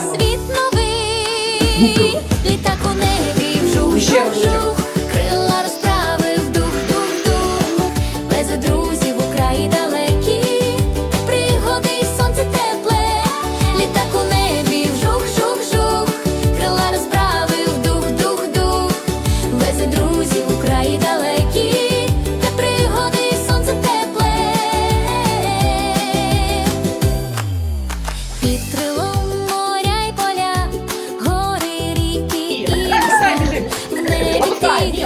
Світ новий, літак у небі, жух, жух, жух краї далекі, пригоди і сонце тепле, під крилом моря й поля, гори, ріки і ліси, в небі тільки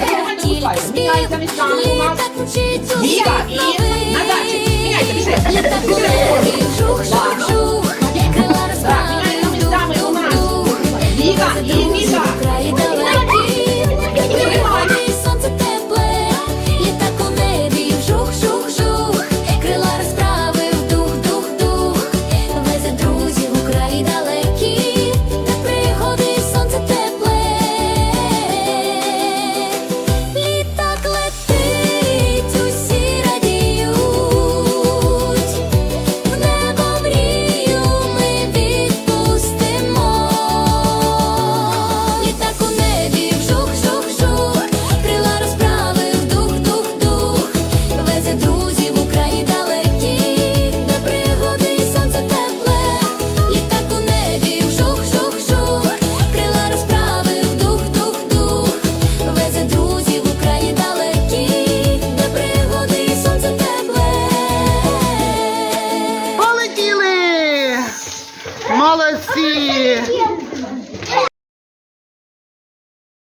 sim